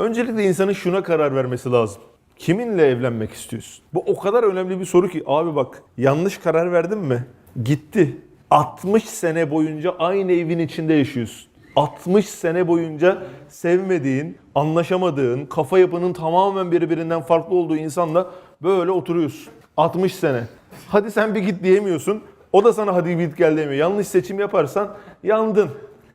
Öncelikle insanın şuna karar vermesi lazım. Kiminle evlenmek istiyorsun? Bu o kadar önemli bir soru ki abi bak yanlış karar verdin mi? Gitti. 60 sene boyunca aynı evin içinde yaşıyorsun. 60 sene boyunca sevmediğin, anlaşamadığın, kafa yapının tamamen birbirinden farklı olduğu insanla böyle oturuyorsun. 60 sene. Hadi sen bir git diyemiyorsun. O da sana hadi git gel demiyor. Yanlış seçim yaparsan yandın.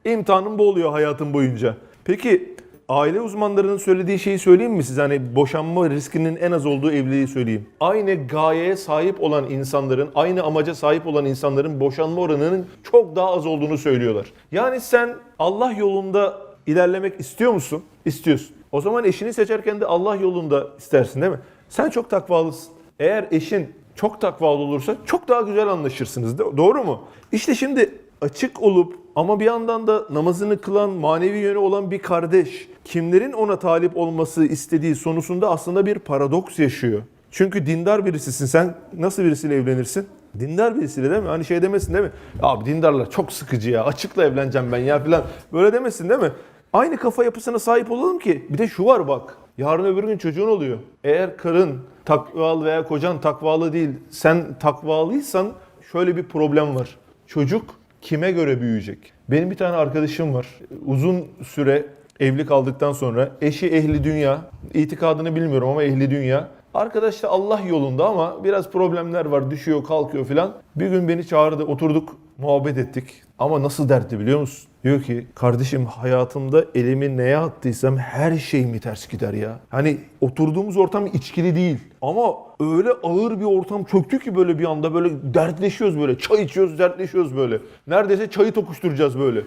İmtihanın bu oluyor hayatın boyunca. Peki aile uzmanlarının söylediği şeyi söyleyeyim mi size? Hani boşanma riskinin en az olduğu evliliği söyleyeyim. Aynı gayeye sahip olan insanların, aynı amaca sahip olan insanların boşanma oranının çok daha az olduğunu söylüyorlar. Yani sen Allah yolunda ilerlemek istiyor musun? İstiyorsun. O zaman eşini seçerken de Allah yolunda istersin değil mi? Sen çok takvalısın. Eğer eşin çok takvalı olursa çok daha güzel anlaşırsınız. Do- Doğru mu? İşte şimdi açık olup ama bir yandan da namazını kılan, manevi yönü olan bir kardeş kimlerin ona talip olması istediği sonusunda aslında bir paradoks yaşıyor. Çünkü dindar birisisin. Sen nasıl birisiyle evlenirsin? Dindar birisiyle değil mi? Hani şey demesin değil mi? Abi dindarlar çok sıkıcı ya. Açıkla evleneceğim ben ya falan. Böyle demesin değil mi? Aynı kafa yapısına sahip olalım ki bir de şu var bak. Yarın öbür gün çocuğun oluyor. Eğer karın takvalı veya kocan takvalı değil, sen takvalıysan şöyle bir problem var. Çocuk kime göre büyüyecek? Benim bir tane arkadaşım var. Uzun süre evli kaldıktan sonra eşi ehli dünya, itikadını bilmiyorum ama ehli dünya. Arkadaş da Allah yolunda ama biraz problemler var, düşüyor, kalkıyor filan. Bir gün beni çağırdı, oturduk, muhabbet ettik. Ama nasıl dertli biliyor musun? Diyor ki kardeşim hayatımda elimi neye attıysam her şey mi ters gider ya? Hani oturduğumuz ortam içkili değil. Ama öyle ağır bir ortam çöktü ki böyle bir anda böyle dertleşiyoruz böyle. Çay içiyoruz, dertleşiyoruz böyle. Neredeyse çayı tokuşturacağız böyle.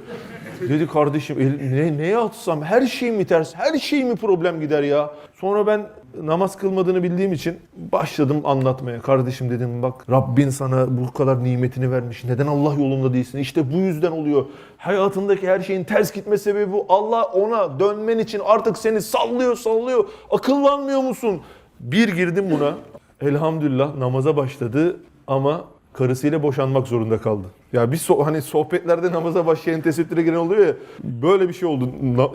Dedi kardeşim el, ne, neye atsam her şey mi ters, her şey mi problem gider ya? Sonra ben namaz kılmadığını bildiğim için başladım anlatmaya. Kardeşim dedim bak Rabbin sana bu kadar nimetini vermiş. Neden Allah yolunda değilsin? İşte bu yüzden oluyor. Hayatındaki her şeyin ters gitme sebebi bu. Allah ona dönmen için artık seni sallıyor sallıyor. Akıllanmıyor musun? Bir girdim buna. Elhamdülillah namaza başladı ama karısıyla boşanmak zorunda kaldı. Ya bir so- hani sohbetlerde namaza başlayan tesettüre giren oluyor ya böyle bir şey oldu.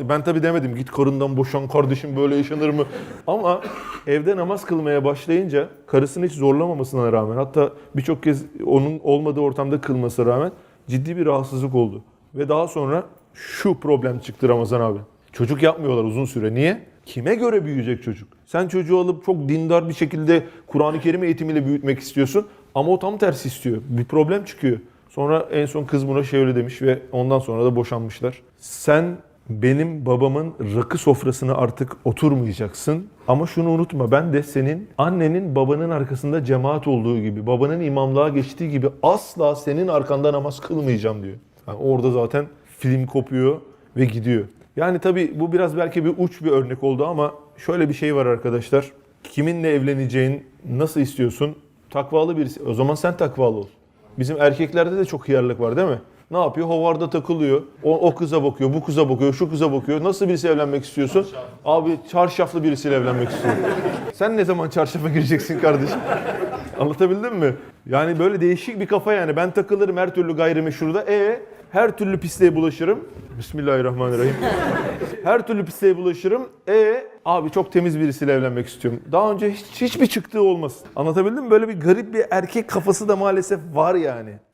Ben tabii demedim git karından boşan kardeşim böyle yaşanır mı? Ama evde namaz kılmaya başlayınca karısını hiç zorlamamasına rağmen hatta birçok kez onun olmadığı ortamda kılmasına rağmen ciddi bir rahatsızlık oldu. Ve daha sonra şu problem çıktı Ramazan abi. Çocuk yapmıyorlar uzun süre. Niye? Kime göre büyüyecek çocuk? Sen çocuğu alıp çok dindar bir şekilde Kur'an-ı Kerim eğitimiyle büyütmek istiyorsun ama o tam tersi istiyor. Bir problem çıkıyor. Sonra en son kız buna şey öyle demiş ve ondan sonra da boşanmışlar. Sen benim babamın rakı sofrasına artık oturmayacaksın. Ama şunu unutma ben de senin annenin babanın arkasında cemaat olduğu gibi, babanın imamlığa geçtiği gibi asla senin arkanda namaz kılmayacağım diyor. Yani orada zaten film kopuyor ve gidiyor. Yani tabii bu biraz belki bir uç bir örnek oldu ama şöyle bir şey var arkadaşlar. Kiminle evleneceğin, nasıl istiyorsun? Takvalı birisi. O zaman sen takvalı ol. Bizim erkeklerde de çok hıyarlık var değil mi? Ne yapıyor? Hovarda takılıyor. O, o kıza bakıyor, bu kıza bakıyor, şu kıza bakıyor. Nasıl birisi evlenmek istiyorsun? Abi çarşaflı birisiyle evlenmek istiyorum. Sen ne zaman çarşafa gireceksin kardeşim? Anlatabildim mi? Yani böyle değişik bir kafa yani. Ben takılırım her türlü gayrimeşruda. E her türlü pisliğe bulaşırım. Bismillahirrahmanirrahim. her türlü pisliğe bulaşırım. E abi çok temiz birisiyle evlenmek istiyorum. Daha önce hiç, hiçbir çıktığı olmasın. Anlatabildim mi? Böyle bir garip bir erkek kafası da maalesef var yani.